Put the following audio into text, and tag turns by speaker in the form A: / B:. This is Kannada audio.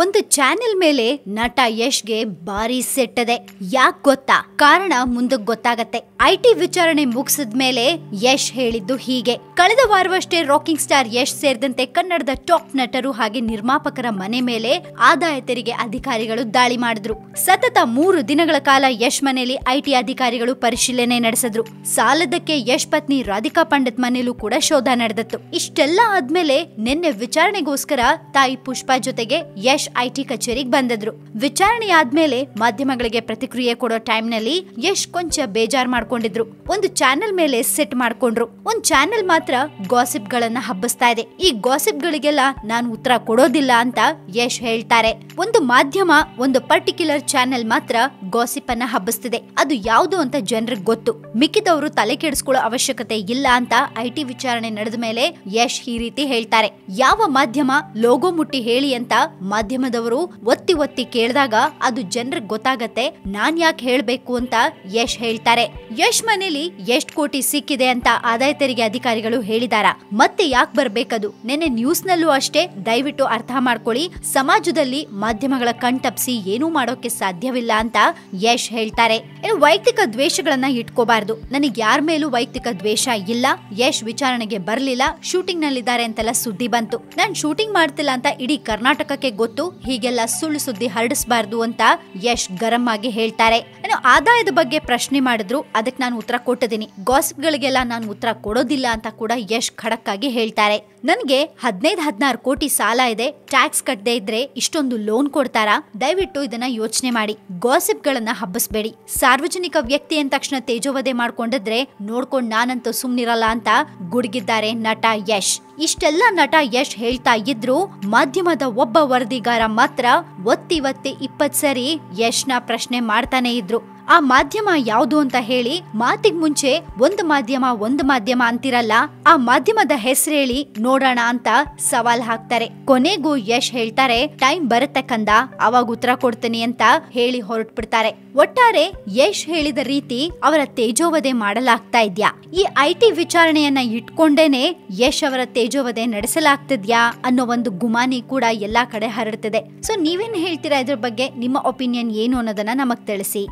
A: ಒಂದು ಚಾನೆಲ್ ಮೇಲೆ ನಟ ಯಶ್ಗೆ ಭಾರಿ ಸೆಟ್ಟದೆ. ಯಾಕೆ ಗೊತ್ತಾ? ಕಾರಣ ಮುಂದಕ್ಕೆ ಗೊತ್ತಾಗತ್ತೆ. ಐ ಟಿ ವಿಚಾರಣೆ ಮುಗಿಸಿದ್ಮೇಲೆ ಯಶ್ ಹೇಳಿದ್ದು ಹೀಗೆ. ಕಳೆದ ವಾರವಷ್ಟೇ ರಾಕಿಂಗ್ ಸ್ಟಾರ್ ಯಶ್ ಸೇರಿದಂತೆ ಕನ್ನಡದ ಟಾಪ್ ನಟರು ಹಾಗೆ ನಿರ್ಮಾಪಕರ ಮನೆ ಮೇಲೆ ಆದಾಯ ತೆರಿಗೆ ಅಧಿಕಾರಿಗಳು ದಾಳಿ ಮಾಡಿದ್ರು. ಸತತ ಮೂರು ದಿನಗಳ ಕಾಲ ಯಶ್ ಮನೆಯಲ್ಲಿ ಐಟಿ ಅಧಿಕಾರಿಗಳು ಪರಿಶೀಲನೆ ನಡೆಸಿದ್ರು. ಸಾಲದಕ್ಕೆ ಯಶ್ ಪತ್ನಿ ರಾಧಿಕಾ ಪಂಡಿತ್ ಮನೆಯಲ್ಲೂ ಕೂಡ ಶೋಧ ನಡೆದಿತ್ತು. ಇಷ್ಟೆಲ್ಲ ಆದ್ಮೇಲೆ ನಿನ್ನೆ ವಿಚಾರಣೆಗೋಸ್ಕರ ತಾಯಿ ಪುಷ್ಪಾ ಜೊತೆಗೆ ಯಶ್ ಐಟಿ ಕಚೇರಿಗೆ ಬಂದಿದ್ರು. ವಿಚಾರಣೆ ಆದ್ಮೇಲೆ ಮಾಧ್ಯಮಗಳಿಗೆ ಪ್ರತಿಕ್ರಿಯೆ ಕೊಡೋ ಟೈಮ್ನಲ್ಲಿ ಯಶ್ ಕೊಂಚ ಬೇಜಾರ್ ಮಾಡ್ಕೊಂಡಿದ್ರು. ಒಂದು ಚಾನೆಲ್ ಮೇಲೆ ಸೆಟ್ ಮಾಡ್ಕೊಂಡ್ರು. ಒಂದ್ ಚಾನೆಲ್ ಮಾತ್ರ ಗಾಸಿಪ್ ಗಳನ್ನ ಹಬ್ಬಿಸ್ತಾ ಇದೆ. ಈ ಗಾಸಿಪ್ ಗಳಿಗೆಲ್ಲ ನಾನು ಉತ್ತರ ಕೊಡೋದಿಲ್ಲ ಅಂತ ಯಶ್ ಹೇಳ್ತಾರೆ. ಒಂದು ಮಾಧ್ಯಮ ಒಂದು ಪರ್ಟಿಕ್ಯುಲರ್ ಚಾನೆಲ್ ಮಾತ್ರ ಗಾಸಿಪ್ ಅನ್ನ ಹಬ್ಬಿಸ್ತಿದೆ. ಅದು ಯಾವುದು ಅಂತ ಜನರಿಗೆ ಗೊತ್ತು. ಮಿಕ್ಕಿದವರು ತಲೆ ಕೆಡಿಸ್ಕೊಳ್ಳೋ ಅವಶ್ಯಕತೆ ಇಲ್ಲ ಅಂತ ಐಟಿ ವಿಚಾರಣೆ ನಡೆದ ಮೇಲೆ ಯಶ್ ಈ ರೀತಿ ಹೇಳ್ತಾರೆ. ಯಾವ ಮಾಧ್ಯಮ ಲೋಗೋ ಮುಟ್ಟಿ ಹೇಳಿ ಅಂತ ಮಾಧ್ಯಮದವರು ಒತ್ತಿ ಒತ್ತಿ ಕೇಳಿದಾಗ ಅದು ಜನರಿಗೆ ಗೊತ್ತಾಗತ್ತೆ, ನಾನ್ ಯಾಕೆ ಹೇಳ್ಬೇಕು ಅಂತ ಯಶ್ ಹೇಳ್ತಾರೆ. ಯಶ್ ಮನೇಲಿ ಎಷ್ಟ್ ಕೋಟಿ ಸಿಕ್ಕಿದೆ ಅಂತ ಆದಾಯ ತೆರಿಗೆ ಅಧಿಕಾರಿಗಳು ಹೇಳಿದಾರ. ಮತ್ತೆ ಯಾಕೆ ಬರ್ಬೇಕದು? ನೆನ್ನೆ ನ್ಯೂಸ್ ನಲ್ಲೂ ಅಷ್ಟೇ ದಯವಿಟ್ಟು ಅರ್ಥ ಮಾಡ್ಕೊಳ್ಳಿ, ಸಮಾಜದಲ್ಲಿ ಮಾಧ್ಯಮಗಳ ಕಣ್ತಪ್ಸಿ ಏನೂ ಮಾಡೋಕೆ ಸಾಧ್ಯವಿಲ್ಲ ಅಂತ ಯಶ್ ಹೇಳ್ತಾರೆ. ಇನ್ನು ವೈಯಕ್ತಿಕ ದ್ವೇಷಗಳನ್ನ ಇಟ್ಕೋಬಾರ್ದು. ನನಗೆ ಯಾರ ಮೇಲೂ ವೈಯಕ್ತಿಕ ದ್ವೇಷ ಇಲ್ಲ. ಯಶ್ ವಿಚಾರಣೆಗೆ ಬರ್ಲಿಲ್ಲ ಶೂಟಿಂಗ್ ನಲ್ಲಿದ್ದಾರೆ ಅಂತೆಲ್ಲ ಸುದ್ದಿ ಬಂತು. ನಾನ್ ಶೂಟಿಂಗ್ ಮಾಡ್ತಿಲ್ಲ ಅಂತ ಇಡೀ ಕರ್ನಾಟಕಕ್ಕೆ ಗೊತ್ತು. ಹೀಗೆಲ್ಲ ಸುಳ್ಳು ಸುದ್ದಿ ಹರಡಿಸಬಾರ್ದು ಅಂತ ಯಶ್ ಗರಂ ಆಗಿ ಹೇಳ್ತಾರೆ. ಆದಾಯದ ಬಗ್ಗೆ ಪ್ರಶ್ನೆ ಮಾಡಿದ್ರು, ಅದಕ್ಕೆ ನಾನು ಉತ್ತರ ಕೊಟ್ಟಿದ್ದೀನಿ. ಗಾಸಿಪ್ ಗಳಿಗೆಲ್ಲ ನಾನು ಉತ್ತರ ಕೊಡೋದಿಲ್ಲ ಅಂತ ಕೂಡ ಯಶ್ ಖಡಕ್ ಆಗಿ ಹೇಳ್ತಾರೆ. ನನ್ಗೆ ಹದಿನೈದು ಹದಿನಾರು ಕೋಟಿ ಸಾಲ ಇದೆ, ಟ್ಯಾಕ್ಸ್ ಕಟ್ಟದೆ ಇದ್ರೆ ಇಷ್ಟೊಂದು ಲೋನ್ ಕೊಡ್ತಾರಾ? ದಯವಿಟ್ಟು ಇದನ್ನ ಯೋಚನೆ ಮಾಡಿ. ಗಾಸಿಪ್ ಗಳನ್ನ ಹಬ್ಬಿಸ್ಬೇಡಿ. ಸಾರ್ವಜನಿಕ ವ್ಯಕ್ತಿ ಅಂದ ತಕ್ಷಣ ತೇಜೋವಧೆ ಮಾಡ್ಕೊಂಡಿದ್ರೆ ನೋಡ್ಕೊಂಡು ನಾನಂತೂ ಸುಮ್ನಿರಲ್ಲ ಅಂತ ಗುಡುಗಿದ್ದಾರೆ ನಟ ಯಶ್. ಇಷ್ಟೆಲ್ಲ ನಟ ಯಶ್ ಹೇಳ್ತಾ ಇದ್ರು, ಮಾಧ್ಯಮದ ಒಬ್ಬ ವರದಿಗಾರ ಮಾತ್ರ ಒತ್ತಿ ಒತ್ತಿ ಇಪ್ಪತ್ತು ಸರಿ ಯಶ್ನ ಪ್ರಶ್ನೆ ಮಾಡ್ತಾನೆ ಇದ್ರು. ಆ ಮಾಧ್ಯಮ ಯಾವುದು ಅಂತ ಹೇಳಿ ಮಾತಿಗೆ ಮುಂಚೆ ಒಂದು ಮಾಧ್ಯಮ ಒಂದು ಮಾಧ್ಯಮ ಅಂತಿರಲ್ಲ. ಆ ಮಾಧ್ಯಮದ ಹೆಸರು ಹೇಳಿ ನೋಡೋಣ ಅಂತ ಸವಾಲ್ ಹಾಕ್ತಾರೆ. ಕೊನೆಗೂ ಯಶ್ ಹೇಳ್ತಾರೆ, ಟೈಮ್ ಬರುತ್ತೆ ಕಂದ, ಅವಾಗ ಉತ್ತರ ಕೊಡ್ತೀನಿ ಅಂತ ಹೇಳಿ ಹೊರಟ್ಬಿಡ್ತಾರೆ. ಒಟ್ಟಾರೆ ಯಶ್ ಹೇಳಿದ ರೀತಿ ಅವರ ತೇಜೋವಧೆ ಮಾಡಲಾಗ್ತಾ ಇದ್ಯಾ? ಈ ಐ ಟಿ ವಿಚಾರಣೆಯನ್ನ ಇಟ್ಕೊಂಡೇನೆ ಯಶ್ ಅವರ ತೇಜೋವಧೆ ನಡೆಸಲಾಗ್ತಿದ್ಯಾ ಅನ್ನೋ ಒಂದು ಗುಮಾನಿ ಕೂಡ ಎಲ್ಲಾ ಕಡೆ ಹರಡ್ತಿದೆ. ಸೊ ನೀವೇನ್ ಹೇಳ್ತೀರಾ ಇದ್ರ ಬಗ್ಗೆ? ನಿಮ್ಮ ಒಪಿನಿಯನ್ ಏನು ಅನ್ನೋದನ್ನ ನಮಗ್ ತಿಳಿಸಿ.